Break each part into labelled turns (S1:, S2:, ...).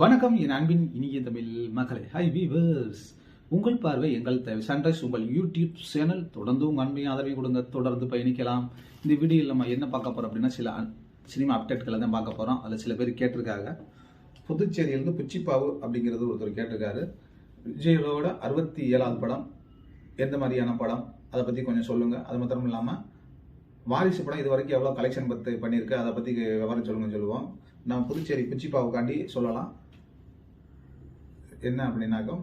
S1: வணக்கம் என் அன்பின் இனிய தமிழ் மக்களே ஹை வீவர்ஸ் உங்கள் பார்வை எங்கள் தேவை சன்ரைஸ் உங்கள் யூடியூப் சேனல் தொடர்ந்து உங்கள் அன்பையும் ஆதரவை கொடுங்க. தொடர்ந்து பயணிக்கலாம். இந்த வீடியோவில் நம்ம என்ன பார்க்க போகிறோம் அப்படின்னா சில சினிமா அப்டேட்களை தான் பார்க்க போகிறோம் அதில் சில பேர் கேட்டிருக்காங்க. புதுச்சேரியிலிருந்து புச்சிப்பாவு அப்படிங்கிறது ஒருத்தர் கேட்டிருக்காரு. விஜயோட அறுபத்தி ஏழாவது படம் எந்த மாதிரியான படம் அதை பற்றி கொஞ்சம் சொல்லுங்கள் அது மாத்திரம் இல்லாமல் வாரிசு படம் இது வரைக்கும் எவ்வளோ கலெக்ஷன் பற்றி பண்ணியிருக்கு அதை பற்றி விவரம் சொல்லுங்கன்னு சொல்லுவோம். நம்ம புதுச்சேரி பிச்சிப்பாவுக்காண்டி சொல்லலாம். என்ன அப்படின்னாக்கா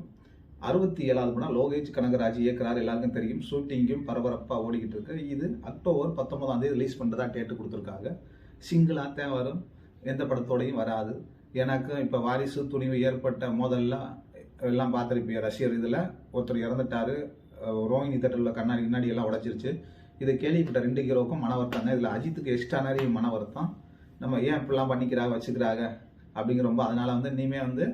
S1: அறுபத்தி ஏழாவது படம் லோகேஷ் கனகராஜ் இயக்குறாரு எல்லாருக்கும் தெரியும். ஷூட்டிங்கும் பரபரப்பாக ஓடிக்கிட்டு இருக்கு. இது அக்டோபர் பத்தொன்பதாம் தேதி ரிலீஸ் பண்ணுறதா டேட்டு கொடுத்துருக்காங்க. சிங்கிளாக தான் வரும். எந்த படத்தோடையும் வராது. எனக்கு இப்போ வாரிசு துணிவு ஏற்பட்ட மோதல்லாம் எல்லாம் பார்த்துருப்பீங்க. ரஷ்யர் இதில் ஒருத்தர் இறந்துட்டாரு. ரோஹினி ரோஹிணி தேட்டரில் கண்ணாடி முன்னாடி எல்லாம் உடைச்சிருச்சு. இதை கேள்விப்பட்ட ரெண்டு ஹீரோக்கும் மன வருத்தாங்க. இதில் அஜித்துக்கு எக்ஸ்ட்ரா நிறைய மன வருத்தம். நம்ம ஏன் இப்படிலாம் பண்ணிக்கிறாங்க வச்சுக்கிறாங்க அப்படிங்கிற ரொம்ப அதனால் வந்து இனிமே வந்து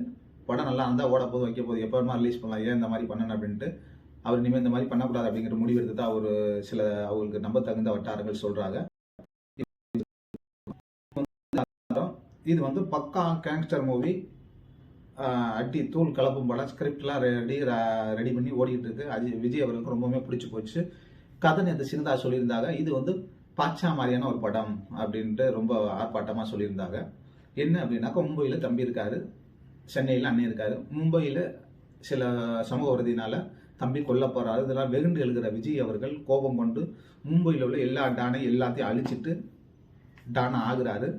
S1: படம் நல்லா இருந்தால் ஓட போது வைக்க போதும் எப்போ வேணுமா ரிலீஸ் பண்ணலாம். ஏன் இந்த மாதிரி பண்ணணும் அப்படின்ட்டு அவர் இனிமேல் இந்த மாதிரி பண்ணக்கூடாது அப்படிங்கிற முடிவு எடுத்து தான் அவர் சில அவங்களுக்கு நம்ப தகுந்த வட்டாரங்கள் சொல்கிறாங்க இது வந்து பக்கா கேங்ஸ்டர் மூவி அட்டி தூள் கலப்பும் படம். ஸ்கிரிப்ட்லாம் ரெடி ரெடி பண்ணி ஓடிக்கிட்டு இருக்கு. அஜய் விஜய் அவர்களுக்கு ரொம்பவுமே பிடிச்சி போச்சு. கதை நேற்று சின்னதா சொல்லியிருந்தாங்க. இது வந்து பாச்சா மாதிரியான ஒரு படம் அப்படின்ட்டு ரொம்ப ஆர்ப்பாட்டமாக சொல்லியிருந்தாங்க. என்ன அப்படின்னாக்கா மும்பையில் தம்பி இருக்காரு. சென்னையில் அண்ணன் இருக்காரு. மும்பையில் சில சமூக வருதினால தம்பி கொல்ல போறாரு. இதெல்லாம் வெகுண்டு எழுகிற விஜய் அவர்கள் கோபம் கொண்டு மும்பையில் உள்ள எல்லா டானையும் எல்லாத்தையும் அழிச்சிட்டு டானா ஆகுறாரு.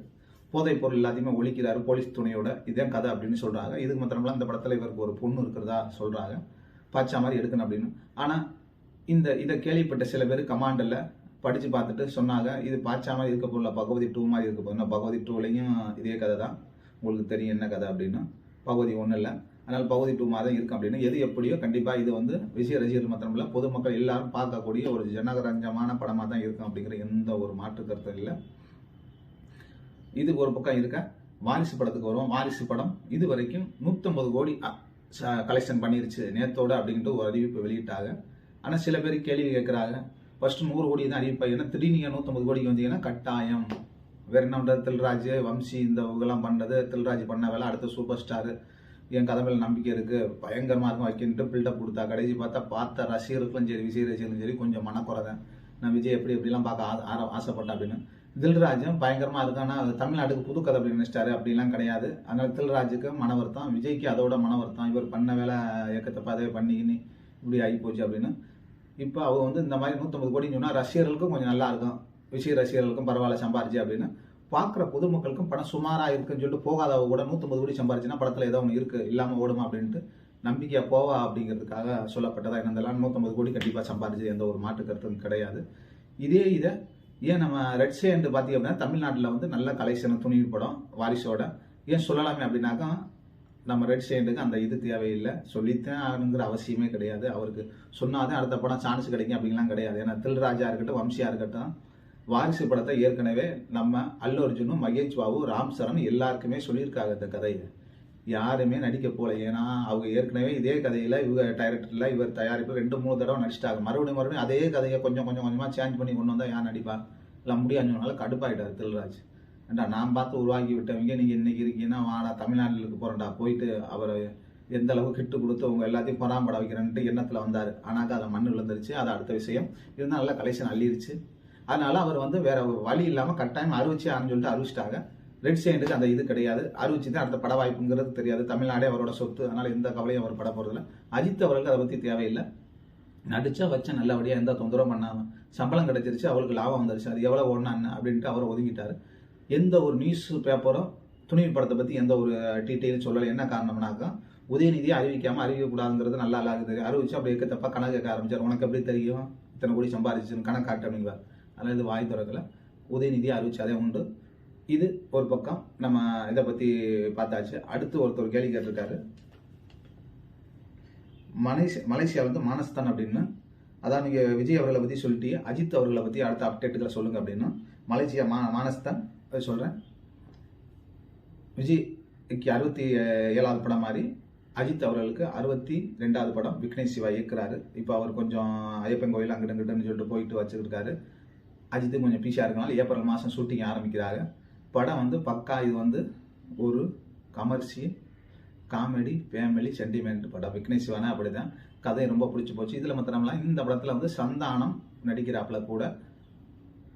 S1: போதைப் பொருள் எல்லாத்தையுமே ஒழிக்கிறாரு. போலீஸ் துணையோட இதான் கதை அப்படின்னு சொல்றாங்க. இதுக்கு மாத்திரம்லாம் இந்த படத்தில் இவருக்கு ஒரு பொண்ணு இருக்கிறதா சொல்றாங்க. பாச்சா மாதிரி எடுக்கணும் அப்படின்னு. ஆனால் இந்த இதை கேள்விப்பட்ட சில பேர் கமாண்டில் படித்து பார்த்துட்டு சொன்னாங்க. இது பாய்ச்சா மாதிரி இருக்க போகல பகவதி டூ மாதிரி இருக்க போகுது பகவதி டூலையும் இதே கதை தான் உங்களுக்கு தெரியும் என்ன கதை அப்படின்னு. பகுதி ஒன்றும் இல்லை. அதனால் பகுதி டூ மாதிரி இருக்கும் அப்படின்னு. எது எப்படியோ கண்டிப்பாக இது வந்து விஷய ரசிகர்கள் மாத்திரமில்ல பொதுமக்கள் எல்லாரும் பார்க்கக்கூடிய ஒரு ஜனகரஞ்சமான படமாக தான் இருக்கும் அப்படிங்கிற எந்த ஒரு மாற்று கருத்தும் இல்லை. இது ஒரு பக்கம் இருக்க. வாரிசு படத்துக்கு வரும் வாரிசு படம் இது வரைக்கும் நூற்றம்பது கோடி கலெக்ஷன் பண்ணிருச்சு நேத்தோட அப்படின்ட்டு ஒரு அறிவிப்பு வெளியிட்டாங்க. ஆனால் சில பேர் கேள்வி கேட்குறாங்க. ஃபர்ஸ்ட் நூறு கோடி தான் அறிவிப்பாங்க ஏன்னா திடீர்னு நீங்கள் நூற்றம்பது கோடிக்கு வந்தீங்கன்னா கட்டாயம். வேறு என்ன தில்ராஜ் வம்சி இந்த இவங்கெல்லாம் பண்ணது தில்ராஜ் பண்ண வேலை அடுத்த சூப்பர் ஸ்டார் என் கதை மேலே நம்பிக்கை இருக்குது பயங்கரமாக இருக்கும். வைக்கின்ட்டு பில்டப் கொடுத்தா? கடைசி பார்த்தா பார்த்த ரசிகர்களும் சரி விஜய் ரசிகர்களும் சரி கொஞ்சம் மனக்குறதன். நான் விஜய் எப்படி எப்படிலாம் பார்க்க ஆ- ஆர- ஆசைப்பட்டேன் அப்படின்னு. தில்ராஜும் பயங்கரமாக இருக்கு ஆனால் தமிழ்நாட்டுக்கு புது கதை அப்படி நினைச்சிட்டாரு. அப்படிலாம் கிடையாது. அதனால் தில்ராஜுக்கு மன வருத்தம். விஜய்க்கு அதோட மன வருத்தம். இவர் பண்ண வேலை இயக்கத்தை பார்த்து பண்ணிக்கின்னு இப்படி ஆகி போச்சு அப்படின்னு. இப்போ அவங்க வந்து இந்த மாதிரி நூற்றம்பது கோடின்னு சொன்னால் ரசிகர்களுக்கும் கொஞ்சம் நல்லா இருக்கும். விஜய் ரசிகர்களுக்கும் பரவாயில்ல சம்பாரிச்சு அப்படின்னு. பார்க்குற பொதுமக்களுக்கும் படம் சுமாராக இருக்குன்னு சொல்லிட்டு போகாதவ கூட நூற்றம்பது கோடி சம்பாரிச்சுன்னா படத்தில் ஏதோ ஒன்று இருக்கு இல்லாமல் ஓடுமா அப்படின்ட்டு நம்பிக்கையாக போவா அப்படிங்கிறதுக்காக சொல்லப்பட்டதா என்னதெல்லாம் நூற்றம்பது கோடி கண்டிப்பாக சம்பாரிச்சு எந்த ஒரு மாற்று கருத்தும் கிடையாது. இதே இதை ஏன் நம்ம ரெட் சேண்டு பார்த்தீங்க அப்படின்னா தமிழ்நாட்டில் வந்து நல்ல கலெக்ஷன் துணிவு படம் வாரிசோட. ஏன் சொல்லலாமே அப்படின்னாக்கா நம்ம ரெட் சேண்டுக்கு அந்த இது தேவையில்லை. சொல்லித்தான் ஆகணுங்கிற அவசியமே கிடையாது. அவருக்கு சொன்னாதான் அடுத்த படம் சான்ஸ் கிடைக்கும் அப்படின்லாம் கிடையாது. ஏன்னா தில்ராஜா இருக்கட்டும் வம்சியா இருக்கட்டும் வாரிசு படத்தை ஏற்கனவே நம்ம அல்லு அர்ஜுனும் மகேஷ் பாபு ராம் சரண் எல்லாருக்குமே சொல்லியிருக்காங்க இந்த கதையை. யாருமே நடிக்க போல. ஏன்னா அவங்க ஏற்கனவே இதே கதையில இவங்க டைரக்டர்ல இவர் தயாரிப்பு ரெண்டு மூணு தடவை நடிச்சிட்டாங்க. மறுபடியும் மறுபடியும் அதே கதையை கொஞ்சம் கொஞ்சம் கொஞ்சமா சேஞ்ச் பண்ணி கொண்டு வந்தா யார் நடிப்பா? எல்லாம் முடியாதுனால கடுப்பாயிட்டார் தில்ராஜ். ஏண்டா நான் பார்த்து உருவாக்கி விட்டவங்க நீங்க இன்னைக்கு இருக்கீங்கன்னா வாடா தமிழ்நாட்டுக்கு போறேன்டா. போயிட்டு அவரை எந்த அளவுக்கு கிட்டு கொடுத்து அவங்க எல்லாத்தையும் பொறாம்பட வைக்கிறேன்ட்டு எண்ணத்துல வந்தாரு. ஆனாக்கா அதை மண் விழுந்துருச்சு. அது அடுத்த விஷயம். இருந்தால் நல்லா கலெக்ஷன் அள்ளிருச்சு. அதனால அவர் வந்து வேற வழி இல்லாம கட்டாயம் அறிவிச்சு ஆன்னு சொல்லிட்டு அறிவிச்சிட்டாங்க ரெட் சேண்டுக்கு அந்த இது கிடையாது. அறிவிச்சு தான் அடுத்த பட வாய்ப்புங்கிறது தெரியாது. தமிழ்நாடே அவரோட சொத்து. அதனால எந்த கவலையும் அவர் பட போறதில்ல. அஜித் அவர்களுக்கு அதை பத்தி தேவையில்லை. நடிச்சா வச்ச நல்லபடியா எந்த தொந்தரவும் பண்ணாம சம்பளம் கிடைச்சிருச்சு அவருக்கு லாபம் வந்துருச்சு. அது எவ்வளவு ஒன்றா என்ன அப்படின்ட்டு அவர் ஒதுங்கிட்டாரு. எந்த ஒரு நியூஸ் பேப்பரும் துணிவு படத்தை பத்தி எந்த ஒரு டீட்டெயிலும் சொல்லலை. என்ன காரணம்னாக்கா உதயநிதியை அறிவிக்காம அறிவிக்கக்கூடாதுங்கிறது நல்லா அழகு தெரியும் அறிவிச்சு அப்படி இருக்க தப்பா கணக்கு கேட்க ஆரம்பிச்சார். உனக்கு எப்படி தெரியும்? இத்தனை கோடி சம்பாதிச்சுன்னு கணக்கு காட்டு அப்படிங்குவார் அதனால இது வாய் திறக்கல. உதயநிதியை உண்டு. இது ஒரு பக்கம் நம்ம இதை பத்தி பார்த்தாச்சு. அடுத்து ஒருத்தர் கேள்வி கேட்டிருக்காரு. மலேசியா மலேசியா வந்து மானஸ்தான் அப்படின்னு. அதான் நீங்க விஜய் அவர்களை பத்தி சொல்லிட்டு அஜித் அவர்களை பத்தி அடுத்த அப்டேட்டுகளை சொல்லுங்க அப்படின்னு. மலேசியா மா மானஸ்தான். சொல்கிறேன் சொல்றேன். விஜய்க்கு அறுபத்தி ஏழாவது படம் மாதிரி. அஜித் அவர்களுக்கு அறுபத்தி ரெண்டாவது படம் விக்னேஷ் சிவா இயக்குறாரு. இப்போ அவர் கொஞ்சம் ஐயப்பன் கோயில் அங்கிட்டு அங்கிட்டுன்னு சொல்லிட்டு போயிட்டு வச்சுருக்காரு அஜித்து கொஞ்சம் பீஸாக இருக்கனால ஏப்ரல் மாதம் ஷூட்டிங் ஆரம்பிக்கிறாங்க. படம் வந்து பக்கா இது வந்து ஒரு கமர்ஷியல் காமெடி ஃபேமிலி சென்டிமெண்ட் படம். விக்னேஷ் சிவானா அப்படிதான். கதை ரொம்ப பிடிச்சி போச்சு. இதில் மாத்திரம்லாம் இந்த படத்தில் வந்து சந்தானம் நடிக்கிறாப்புல கூட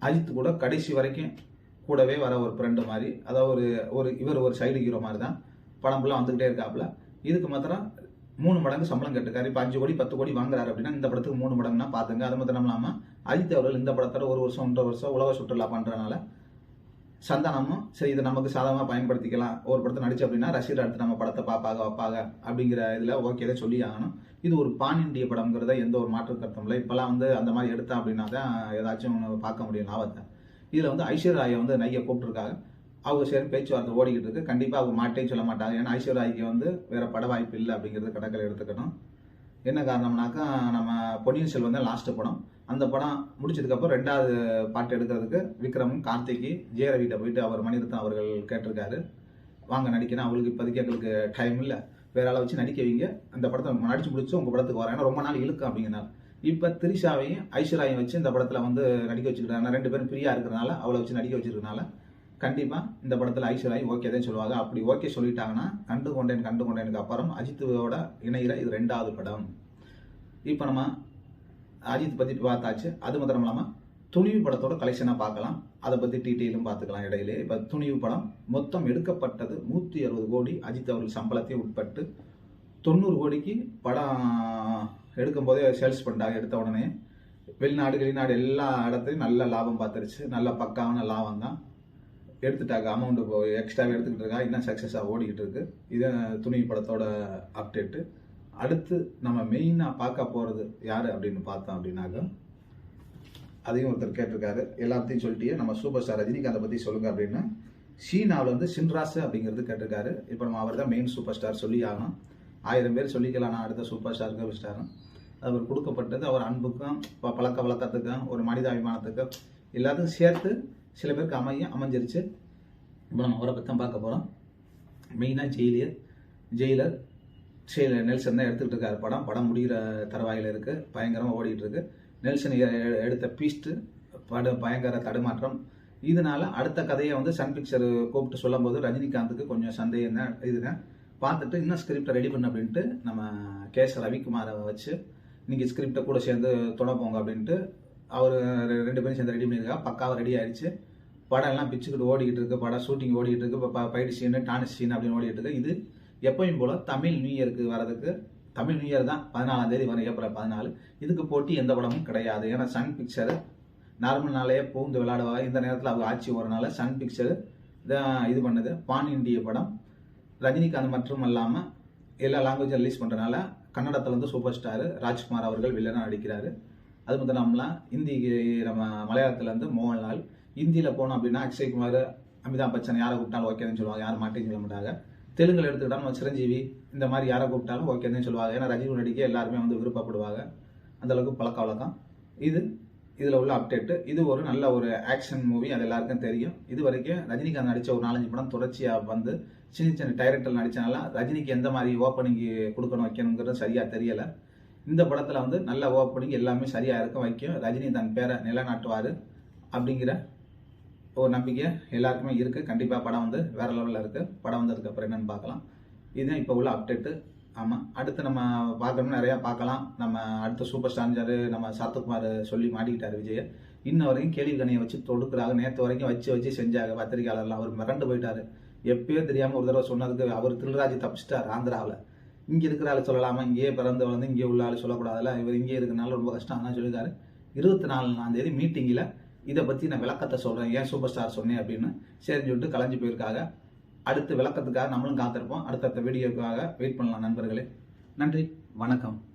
S1: அஜித் கூட கடைசி வரைக்கும் கூடவே வர ஒரு ஃப்ரெண்டு மாதிரி. அதாவது ஒரு ஒரு இவர் ஒரு சைடு ஹீரோ மாதிரி தான். படம் ஃபுல்லாக வந்துக்கிட்டே இருக்காப்புல. இதுக்கு மாத்திரம் மூணு மடங்கு சம்பளம் கட்டுக்காரு இப்போ அஞ்சு கோடி பத்து கோடி வாங்குறாரு அப்படின்னா இந்த படத்துக்கு மூணு மடங்குனா பார்த்துங்க அது மட்டும் இல்லாமல் அஜித் அவர்கள் இந்த படத்தோட ஒரு வருஷம் ஒன்றரை வருஷம் உலக சுற்றுலா பண்ணுறதுனால சந்தானமும் சரி இதை நமக்கு சாதகமாக பயன்படுத்திக்கலாம். ஒரு படத்தை நடிச்சு அப்படின்னா ரசிகர் அடுத்து நம்ம படத்தை பார்ப்பாங்க வைப்பாங்க அப்படிங்கிற இதில் ஓகே தான் சொல்லி ஆகணும். இது ஒரு பான் இண்டிய படம்ங்கிறத எந்த ஒரு மாற்று கருத்தும் இல்லை. இப்போலாம் வந்து அந்த மாதிரி எடுத்தா அப்படின்னா தான் ஏதாச்சும் ஒன்று பார்க்க முடியும் லாபத்தை. இதில் வந்து ஐஸ்வர்யாயை வந்து நைய கூப்பிட்டுருக்காங்க அவங்க சரி பேச்சுவார்த்தை ஓடிக்கிட்டு இருக்கு. கண்டிப்பாக அவங்க மாட்டேன்னு சொல்ல மாட்டாங்க. ஏன்னா ஐஸ்வர்யாய்க்கு வந்து வேற பட வாய்ப்பு இல்லை அப்படிங்கிறது கணக்கில் எடுத்துக்கணும். என்ன காரணம்னாக்கா நம்ம பொன்னியின் செல்வன் தான் லாஸ்ட் படம். அந்த படம் முடிச்சதுக்கப்புறம் ரெண்டாவது பாட்டு எடுக்கிறதுக்கு விக்ரமும் கார்த்திக்கு ஜெயரவிட்ட போயிட்டு அவர் மணிரத்னம் அவர்கள் கேட்டிருக்காரு. வாங்க நடிக்கணும். அவங்களுக்கு இப்போதைக்கு எங்களுக்கு டைம் இல்லை. வேற ஆளை வச்சு நடிக்க வைங்க. அந்த படத்தை நடிச்சு முடிச்சு உங்கள் படத்துக்கு வரேன். ஏன்னா ரொம்ப நாள் இழுக்கும் அப்படிங்கிறனால. இப்போ திரிஷாவையும் ஐஸ்வர்யாவையும் வச்சு இந்த படத்தில் வந்து நடிக்க வச்சுக்கிறாங்க ரெண்டு பேரும் ஃப்ரீயாக இருக்கிறனால அவளை வச்சு நடிக்க வச்சிருக்கனால கண்டிப்பாக இந்த படத்தில் ஐஸ்வர்யாய் ஓகே தான் சொல்லுவாங்க. அப்படி ஓகே சொல்லிட்டாங்கன்னா கண்டு கொண்டேன் கண்டு கொண்டேனுக்கு அப்புறம் அஜித்தோட இணையிற இது ரெண்டாவது படம். இப்போ நம்ம அஜித் பற்றி பார்த்தாச்சு. அது மாத்திரம் இல்லாமல் துணிவு படத்தோட கலெக்ஷனாக பார்க்கலாம். அதை பற்றி டீட்டெயிலும் பார்த்துக்கலாம் இடையிலே. இப்போ துணிவு படம் மொத்தம் எடுக்கப்பட்டது நூற்றி அறுபது கோடி. அஜித் அவர்கள் சம்பளத்தையும் உட்பட்டு தொண்ணூறு கோடிக்கு படம் எடுக்கும் போதே சேல்ஸ் பண்ணிட்டாங்க எடுத்த உடனே. வெளிநாடு வெளிநாடு எல்லா இடத்துலையும் நல்ல லாபம் பார்த்துருச்சு. நல்ல பக்காவான லாபம் தான். எடுத்துட்டாங்க. அமௌண்ட் இப்போ எக்ஸ்ட்ராவே எடுத்துக்கிட்டு இருக்கா இன்னும் சக்ஸஸாக ஓடிக்கிட்டு இருக்கு. இது துணி படத்தோட அப்டேட்டு அடுத்து நம்ம மெயினாக பார்க்க போகிறது யார் அப்படின்னு பார்த்தோம் அப்படின்னாக்க அதையும் ஒருத்தர் கேட்டிருக்காரு. எல்லாத்தையும் சொல்லிட்டு நம்ம சூப்பர் ஸ்டார் ரஜினிகாந்தை பற்றி சொல்லுங்கள் அப்படின்னு. சீனாவில் வந்து அப்படிங்கிறது கேட்டிருக்காரு. இப்போ நம்ம அவர் தான் மெயின் சூப்பர் ஸ்டார் சொல்லி ஆகணும். ஆயிரம் பேர் சொல்லிக்கலாம் நான் அடுத்த சூப்பர் ஸ்டாருக்கு ஸ்டாரும் அவர் கொடுக்கப்பட்டது அவர் அன்புக்கும் ப- பழக்க வழக்கத்துக்கும் ஒரு மனிதாபிமானத்துக்கும் எல்லாத்துக்கும் சேர்த்து சில பேருக்கு அமையும் அமைஞ்சிருச்சு. இப்போ நம்ம அவரை பற்றி தான் பார்க்க போகிறோம் மெயினாக ஜெயிலியர் ஜெயிலர் ஜெயிலர் நெல்சன் தான் எடுத்துக்கிட்டு இருக்காரு படம். படம் முடிகிற தரவாயில் இருக்குது பயங்கரமாக ஓடிட்டு இருக்கு. நெல்சன் எடுத்த பீஸ்ட்டு படு பயங்கர தடுமாற்றம். இதனால அடுத்த கதையை வந்து சன் பிக்சர் கூப்பிட்டு சொல்லும்போது ரஜினிகாந்துக்கு கொஞ்சம் சந்தேகம் தான் இதுதான். பார்த்துட்டு இன்னும் ஸ்கிரிப்டை ரெடி பண்ண அப்படின்ட்டு நம்ம கேஸ் ரவிக்குமாரை வச்சு நீங்கள் ஸ்கிரிப்டை கூட சேர்ந்து தொடப்போங்க அப்படின்ட்டு அவர் ரெண்டு பேரும் சேர்ந்து ரெடி பண்ணியிருக்கா பக்காவாக ரெடி ஆயிடுச்சு படம் எல்லாம் பிச்சுக்கிட்டு ஓடிக்கிட்டு இருக்கு படம் ஷூட்டிங் ஓடிக்கிட்டு இருக்கு இப்போ ஃபைட் சீனு டான்ஸ் சீன் அப்படின்னு ஓடிக்கிட்டு இருக்கு. இது எப்பயும் போல தமிழ் நியூ இயருக்கு வரதுக்கு தமிழ் நியூ இயர் தான் பதினாலாம் தேதி வரும் ஏப்ரல் பதினாலு. இதுக்கு போட்டி எந்த படமும் கிடையாது. ஏன்னா சன் பிக்சர் நார்மல் நாளையே பூந்து விளையாடுவாங்க இந்த நேரத்தில் அவங்க ஆட்சி வரனால சன் பிக்சர் இது பண்ணுது. பான் இந்திய படம். ரஜினிகாந்த் மற்றும் இல்லாமல் எல்லா லாங்குவேஜும் ரிலீஸ் பண்ணுறனால கன்னடத்தில் வந்து சூப்பர் ஸ்டார் ராஜ்குமார் அவர்கள் வில்லனாக நடிக்கிறாரு. அது மட்டும் இல்லாமல் இந்தி நம்ம மலையாளத்தில் வந்து மோகன்லால் ஹிந்தியில் போனோம் அப்படின்னா அக்ஷய் குமார் அமிதாப் பச்சன் யாரை கூப்பிட்டாலும் ஓகேன்னு சொல்லுவாங்க. யாரும் மாட்டேன்னு சொல்ல மாட்டாங்க. தெலுங்கில் எடுத்துக்கிட்டாலும் சிரஞ்சீவி இந்த மாதிரி யாரை கூப்பிட்டாலும் ஓகேன்னு சொல்லுவாங்க. ஏன்னா ரஜினி நடிக்க எல்லாருமே வந்து விருப்பப்படுவாங்க. அந்தளவுக்கு பழக்க வழக்கம். இது இதில் உள்ள அப்டேட்டு இது ஒரு நல்ல ஒரு ஆக்ஷன் மூவி அது எல்லாருக்கும் தெரியும். இது வரைக்கும் ரஜினிகாந்த் நடித்த ஒரு நாலஞ்சு படம் தொடர்ச்சியாக வந்து சின்ன சின்ன டைரக்டர் நடித்தனால ரஜினிக்கு எந்த மாதிரி ஓப்பனிங் கொடுக்கணும் வைக்கணுங்கிறது சரியாக தெரியலை. இந்த படத்தில் வந்து நல்ல ஓப்பனிங் எல்லாமே சரியாக இருக்கும் வைக்கும். ரஜினி தன் பேரை நிலைநாட்டுவார் அப்படிங்கிற ஒரு நம்பிக்கை எல்லாருக்குமே இருக்குது கண்டிப்பாக படம் வந்து வேறு லெவலில் இருக்குது படம் வந்ததுக்கு அப்புறம் என்னன்னு பார்க்கலாம். இதுதான் இப்போ உள்ள அப்டேட்டு ஆமாம் அடுத்து நம்ம பார்க்கணும்னு நிறையா பார்க்கலாம். நம்ம அடுத்த சூப்பர் ஸ்டார் நம்ம சாத்துக்குமார் சொல்லி மாட்டிக்கிட்டார் விஜய். இன்ன வரைக்கும் கேள்வி கணையை வச்சு தொடுக்கிறாங்க. நேற்று வரைக்கும் வச்சு வச்சு செஞ்சாங்க பத்திரிகையாளர்லாம் அவர் மிரண்டு போயிட்டார். எப்பயோ தெரியாமல் ஒரு தடவை சொன்னதுக்கு அவர் திருராஜ் தப்பிச்சிட்டார் ஆந்திராவில். இங்கே இருக்கிற ஆள் சொல்லலாமா? இங்கேயே பிறந்து வளர்ந்து இங்கே உள்ள ஆள் சொல்லக்கூடாதுல்ல? இவர் இங்கே இருக்கிறனால ரொம்ப கஷ்டம் தான் சொல்லியிருக்காரு. இருபத்தி நாலாம் தேதி மீட்டிங்கில் இதை பற்றி நான் விளக்கத்தை சொல்கிறேன் ஏன் சூப்பர் ஸ்டார் சொன்னேன் அப்படின்னு? சரின்னு சொல்லிட்டு கலைஞ்சு போயிருக்காங்க. அடுத்து விளக்கத்துக்காக நம்மளும் காத்திருப்போம். அடுத்தடுத்த வீடியோக்காக வெயிட் பண்ணலாம் நண்பர்களே. நன்றி. வணக்கம்.